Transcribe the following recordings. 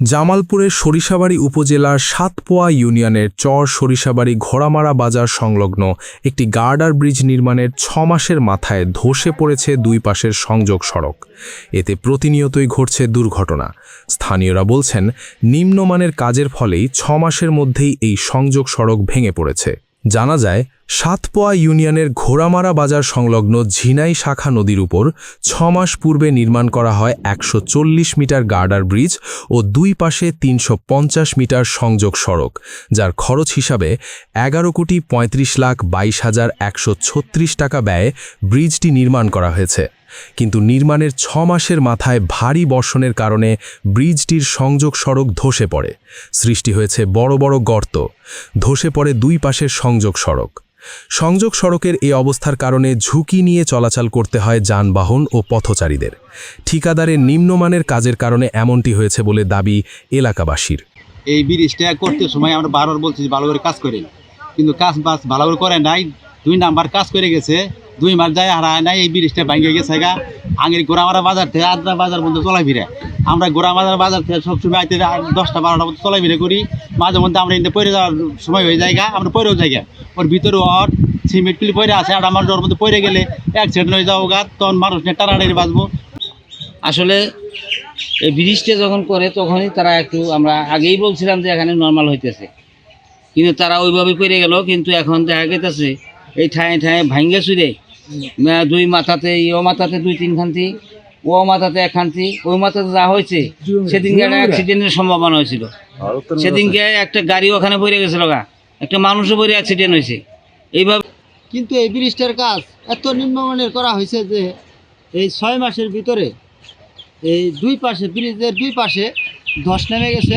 জামালপুরের সরিষাবাড়ি উপজেলার সাতপোয়া ইউনিয়নের চর সরিষাবাড়ি ঘোড়ামারা বাজার সংলগ্ন একটি গার্ডার ব্রিজ নির্মাণের ছ মাসের মাথায় ধসে পড়েছে দুই পাশের সংযোগ সড়ক। এতে প্রতিনিয়তই ঘটছে দুর্ঘটনা। স্থানীয়রা বলছেন, নিম্নমানের কাজের ফলেই ছ মাসের মধ্যেই এই সংযোগ সড়ক ভেঙে পড়েছে। জানা যায়, সাতপোয়া ইউনিয়নের ঘোড়ামারা বাজার সংলগ্ন ঝিনাই শাখা নদীর উপর ছ মাস পূর্বে নির্মাণ করা হয় একশো চল্লিশ মিটার গার্ডার ব্রিজ ও দুই পাশে তিনশো পঞ্চাশ মিটার সংযোগ সড়ক, যার খরচ হিসাবে এগারো কোটি পঁয়ত্রিশ লাখ বাইশ হাজার একশো টাকা ব্যয়ে ব্রিজটি নির্মাণ করা হয়েছে। কিন্তু নির্মাণের ছ মাসের মাথায় ভারী বর্ষণের কারণে ব্রিজটির সংযোগ সড়ক ধসে পড়ে। সৃষ্টি হয়েছে বড় বড় গর্ত। ধসে পড়ে দুই পাশের সংযোগ সড়ক। সংযোগ সড়কের এই অবস্থার কারণে ঝুঁকি নিয়ে চলাচল করতে হয় যানবাহন ও পথচারীদের। ঠিকাদারের নিম্নমানের কাজের কারণে এমনটি হয়েছে বলে দাবি এলাকাবাসীর। এই ব্রিজটা করতে সময় আমরা বারবার বলছি ভালো করে কাজ করেন। কিন্তু কাজ বাস ভালো করে করে নাই, দুই নাম্বার কাজ করে গেছে। দুই মাস যায় হারায় নাই, এই ব্রিজটা ভাঙিয়ে গেছে গা। আগের গোড়ামারা বাজার থেকে আদ্রা বাজার মধ্যে চলাই ফিরে। আমরা গোড়ামারা বাজার থেকে সবসময় আইতে দশটা, বারোটা মধ্যে চলাই ফিরে করি। মাঝে মধ্যে আমরা এতে পড়ে যাওয়ার সময় হয়ে যায় আমরা পড়েও যাই। ওর ভিতরে ওর সিমেন্ট পিলি পড়ে আছে, আর আমার ওর মধ্যে পড়ে গেলে অ্যাক্সিডেন্ট হয়ে যাব গা তখন মানুষ নিয়ে টানাটানি বাঁচবো। আসলে এই ব্রিজটা যখন করে, তখনই তারা একটু, আমরা আগেই বলছিলাম যে এখানে নর্মাল হইতেছে। কিন্তু তারা ওইভাবে করে গেল, কিন্তু এখন দেখা গেতেছে, এই ঠায়ে ঠায়ে ভাঙ্গে চুরে দুই মাথাতে ও মাথাতে দুই তিন খান্তি ও মাথাতে এক খান্তি ওই মাথাতে যা হয়েছে সেদিনকে একটা অ্যাক্সিডেন্টের সম্ভাবনা হয়েছিল। সেদিনকে একটা গাড়ি ওখানে পড়ে গেছিল গা একটা মানুষও পড়ে অ্যাক্সিডেন্ট হয়েছে। এইভাবে কিন্তু এই ব্রিজটার কাজ এত নিম্নমানের করা হয়েছে যে এই ছয় মাসের ভিতরে এই দুই পাশে ব্রিজের দুই পাশে ধস নেমে গেছে।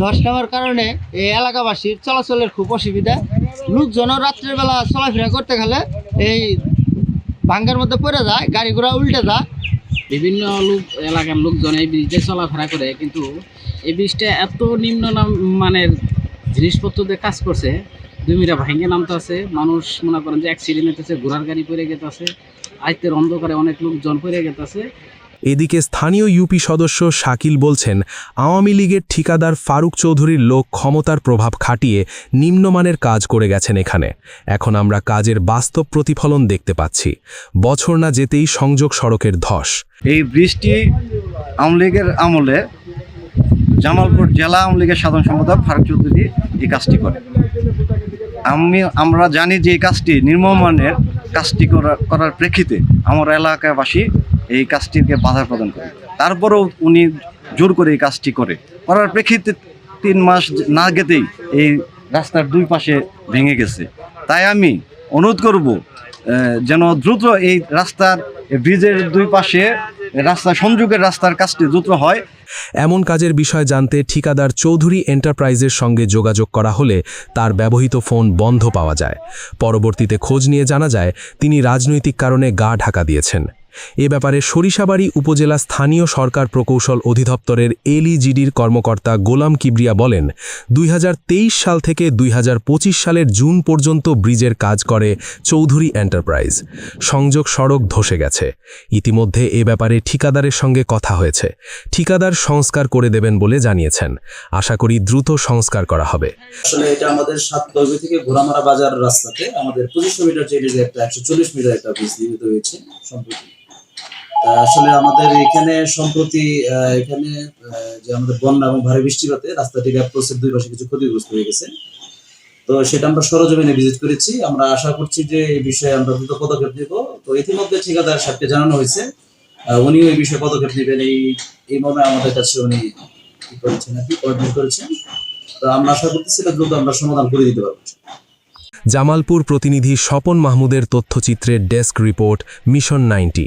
ধস নামার কারণে এই এলাকাবাসীর চলাচলের খুব অসুবিধা। লোকজনও রাত্রের বেলা চলাফেরা করতে গেলে এই ভাঙ্গার মধ্যে পড়ে যায়, গাড়ি ঘোড়া উল্টে যায়। বিভিন্ন লোক, এলাকার লোকজন এই ব্রিজে চলাফেরা করে, কিন্তু এই ব্রিজটা এত নিম্ন নাম- মানের জিনিসপত্র দিয়ে কাজ করছে, দুই মিটা ভাঙ্গে নামতে আছে, মানুষ মনে করেন যে অ্যাক্সিডেন্ট হতেছে ঘোড়ার গাড়ি পড়ে গেতেছে আয়ত্তের অন্ধকারে অনেক লোকজন পড়ে গেতেছে এদিকে স্থানীয় ইউপি সদস্য শাকিল বলছেন, আওয়ামী লীগের ঠিকাদার ফারুক চৌধুরীর লোক ক্ষমতার প্রভাব খাটিয়ে নিম্নমানের কাজ করে গেছেন এখানে। এখন আমরা কাজের বাস্তব প্রতিফলন দেখতে পাচ্ছি। বছর না যেতেই সংযোগ সড়কের ধস। এই বৃষ্টি আওয়ামী লীগের আমলে জামালপুর জেলা আওয়ামী লীগের সাধারণ সম্পাদক ফারুক চৌধুরী এই কাজটি করে আমি, আমরা জানি যে এই কাজটি নির্মমানের কাজটি করা- করার প্রেক্ষিতে আমার এলাকাবাসী এই কাজটিকে বাধা প্রদান করে। তারপরেও উনি জোর করে এই কাজটি করে। করার প্রেক্ষিতে তিন মাস না গেতেই এই রাস্তার দুই পাশে ভেঙে গেছে। তাই আমি অনুরোধ করব যেন দ্রুত এই রাস্তার ব্রিজের দুই পাশে রাস্তা, সংযোগের রাস্তার কাজটি দ্রুত হয়। এমন কাজের বিষয় জানতে ঠিকাদার চৌধুরী এন্টারপ্রাইজের সঙ্গে যোগাযোগ করা হলে তার ব্যবহৃত ফোন বন্ধ পাওয়া যায়। পরবর্তীতে খোঁজ নিয়ে জানা যায়, তিনি রাজনৈতিক কারণে গা ঢাকা দিয়েছেন। এ ব্যাপারে সরিষাবাড়ি উপজেলা স্থানীয় সরকার প্রকৌশল অধিদপ্তরের এলইজিডির কর্মকর্তা গোলাম কিবরিয়া বলেন, দুই হাজার তেইশ সাল থেকে দুই হাজার পঁচিশ সালের জুন পর্যন্ত ব্রিজের কাজ করে চৌধুরী এন্টারপ্রাইজ। সংযোগ সড়ক ধসে গেছে। ইতিমধ্যে এ ব্যাপারে ঠিকাদারের সঙ্গে কথা হয়েছে। ঠিকাদার সংস্কার করে দেবেন বলে জানিয়েছেন। আশা করি দ্রুত সংস্কার করা হবে। আসলে এটা আমাদের থেকে ঘোড়ামারা বাজার রাস্তাতে আমাদের পঁচিশশো মিটার চেয়ে একটা একশো চল্লিশ মিটার একটা ব্রিজ নির্মিত হয়েছে সম্প্রতি। আসলে আমাদের এখানে সম্প্রতি এখানে যে আমাদের বন্যা এবং ভারী বৃষ্টিপাতে রাস্তাটি অ্যাপ্রোচের দুই পাশে কিছু ক্ষতিগ্রস্ত হয়ে গেছে। তো সেটা আমরা সরজমিনে ভিজিট করেছি। আমরা আশা করছি যে এই বিষয়ে আমরা দ্রুত পদক্ষেপ নেব। তো ইতিমধ্যে ঠিকাদার সাহেবকে জানানো হয়েছে। উনিও এই বিষয়ে পদক্ষেপ নেবেন। এই এই মর্মে আমাদের কাছে উনি কি করেছেন আর কি কোঅর্ডিনেট করেছেন। তো আমরা আশা করতেছি এটা দ্রুত আমরা সমাধান করে দিতে পারব। জামালপুর প্রতিনিধি স্বপন মাহমুদের তথ্যচিত্রের desk report, mission ninety.